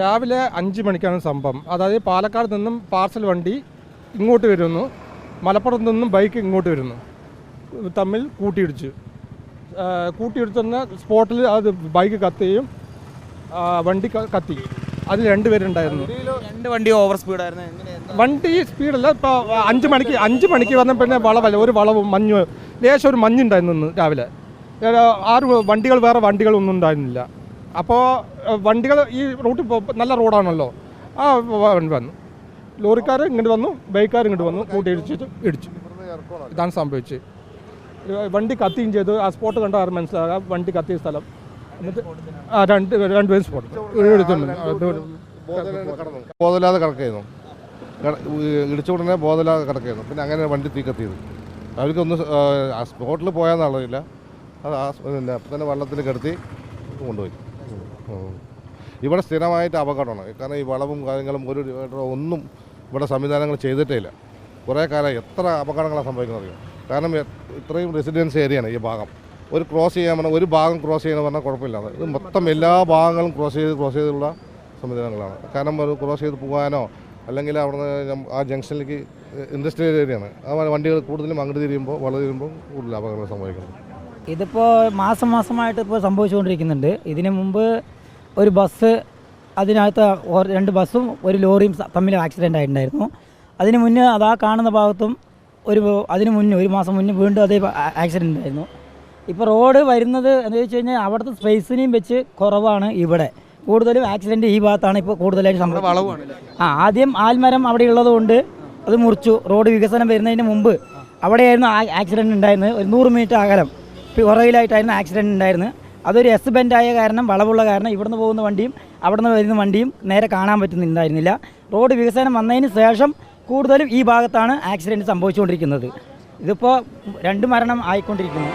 രാവിലെ അഞ്ച് മണിക്കാണ് സംഭവം. അതായത് പാലക്കാട് നിന്നും പാർസൽ വണ്ടി ഇങ്ങോട്ട് വരുന്നു. മലപ്പുറത്ത് നിന്നും ബൈക്ക് ഇങ്ങോട്ട് വരുന്നു. തമ്മിൽ കൂട്ടിയിടിച്ചു. കൂട്ടിയിടിച്ചെന്ന സ്പോട്ടിൽ അത് ബൈക്ക് കത്തുകയും വണ്ടി കത്തി അതിൽ രണ്ടുപേരുണ്ടായിരുന്നു രണ്ട് വണ്ടി ഓവർ സ്പീഡായിരുന്നു? വണ്ടി സ്പീഡല്ല ഇപ്പോൾ അഞ്ച് മണിക്ക് അഞ്ച് മണിക്ക് വന്ന പിന്നെ വളവല്ല ഒരു വളവും മഞ്ഞ് ലേശം ഒരു മഞ്ഞുണ്ടായിരുന്നു രാവിലെ. ആറ് വണ്ടികൾ വേറെ വണ്ടികളൊന്നും ഉണ്ടായിരുന്നില്ല. അപ്പോൾ വണ്ടികൾ ഈ റൂട്ടിൽ പോ- നല്ല റോഡാണല്ലോ. ആ വണ്ടി വന്നു. ലോറിക്കാർ ഇങ്ങോട്ട് വന്നു ബൈക്കാർ ഇങ്ങോട്ട് വന്നു കൂട്ടി ഇടിച്ചിട്ട് ഇടിച്ചു. ഇതാണ് സംഭവിച്ചത്. വണ്ടി കത്തിയും ചെയ്തു. ആ സ്പോട്ട് കണ്ടാൽ ആരും മനസ്സിലാകാം വണ്ടി കത്തിയ സ്ഥലം. എന്നിട്ട് ആ രണ്ട് രണ്ടുപേരും സ്പോട്ട് ബോധമില്ലാതെ കിടക്കുന്നു ഇടിച്ച ഉടനെ ബോധമില്ലാതെ കിടക്കുന്നു പിന്നെ അങ്ങനെ വണ്ടി തീ കത്തിയത്. അവർക്കൊന്ന് സ്പോട്ടിൽ പോയാന്നറിയില്ല അത് ആ പിന്നെ അപ്പം തന്നെ വെള്ളത്തിൽ കിടത്തി കൊണ്ടുപോയി. ഇവിടെ സ്ഥിരമായിട്ട് അപകടമാണ്. കാരണം ഈ വളവും കാര്യങ്ങളും ഒരു ഒന്നും ഇവിടെ സംവിധാനങ്ങൾ ചെയ്തിട്ടേ ഇല്ല. കുറേ കാലം എത്ര അപകടങ്ങളാണ് സംഭവിക്കുന്നത് കാരണം ഇത്രയും റെസിഡൻസ് ഏരിയയാണ് ഈ ഭാഗം. ഒരു ക്രോസ് ചെയ്യാൻ പറഞ്ഞാൽ ഒരു ഭാഗം ക്രോസ് ചെയ്യണമെന്ന് പറഞ്ഞാൽ കുഴപ്പമില്ല. ഇത് മൊത്തം എല്ലാ ഭാഗങ്ങളും ക്രോസ് ചെയ്ത് ക്രോസ് ചെയ്തുള്ള സംവിധാനങ്ങളാണ്. കാരണം ഒരു ക്രോസ് ചെയ്ത് പോകാനോ അല്ലെങ്കിൽ അവിടുന്ന് ആ ജംഗ്ഷനിലേക്ക് ഇൻഡസ്ട്രിയൽ ഏരിയയാണ് ആ വണ്ടികൾ കൂടുതലും അങ്ങോട്ട് തിരിയുമ്പോൾ വളരെ തിരിയുമ്പോൾ കൂടുതൽ അപകടങ്ങൾ സംഭവിക്കുന്നത്. ഇതിപ്പോൾ മാസം മാസമായിട്ട് ഇപ്പോൾ സംഭവിച്ചുകൊണ്ടിരിക്കുന്നുണ്ട്. ഇതിനു മുമ്പ് ഒരു ബസ് അതിനകത്ത് രണ്ട് ബസ്സും ഒരു ലോറിയും തമ്മിൽ ആക്സിഡന്റ് ആയിട്ടുണ്ടായിരുന്നു. അതിന് മുന്നേ അതാ കാണുന്ന ഭാഗത്തും ഒരു അതിന് മുന്നേ ഒരു മാസം മുന്നേ വീണ്ടും അതേ ആക്സിഡന്റ് ആയിരുന്നു ഇപ്പോൾ റോഡ് വരുന്നത് എന്ന് വെച്ച് കഴിഞ്ഞാൽ അവിടുത്തെ സ്പേസിനെയും വെച്ച് കുറവാണ് ഇവിടെ. കൂടുതലും ആക്സിഡന്റ് ഈ ഭാഗത്താണ് ഇപ്പോൾ കൂടുതലായിട്ട് സംഭവം ആ ആദ്യം ആൽമരം അവിടെ ഉള്ളതുകൊണ്ട് അത് മുറിച്ചു. റോഡ് വികസനം വരുന്നതിന് മുമ്പ് അവിടെയായിരുന്നു ആക്സിഡന്റ് ഉണ്ടായിരുന്നത്. ഒരു നൂറ് മീറ്റർ അകലം. പുറകിലായിട്ടായിരുന്നു ആക്സിഡന്റ് ഉണ്ടായിരുന്നത് അതൊരു എസ് ബെൻഡായ കാരണം വളവുള്ള കാരണം ഇവിടുന്ന് പോകുന്ന വണ്ടിയും അവിടുന്ന് വരുന്ന വണ്ടിയും നേരെ കാണാൻ പറ്റുന്നുണ്ടായിരുന്നില്ല. റോഡ് വികസനം വന്നതിന് ശേഷം കൂടുതലും ഈ ഭാഗത്താണ് ആക്സിഡന്റ് സംഭവിച്ചുകൊണ്ടിരിക്കുന്നത്. ഇതിപ്പോൾ രണ്ട് മരണം ആയിക്കൊണ്ടിരിക്കുന്നു.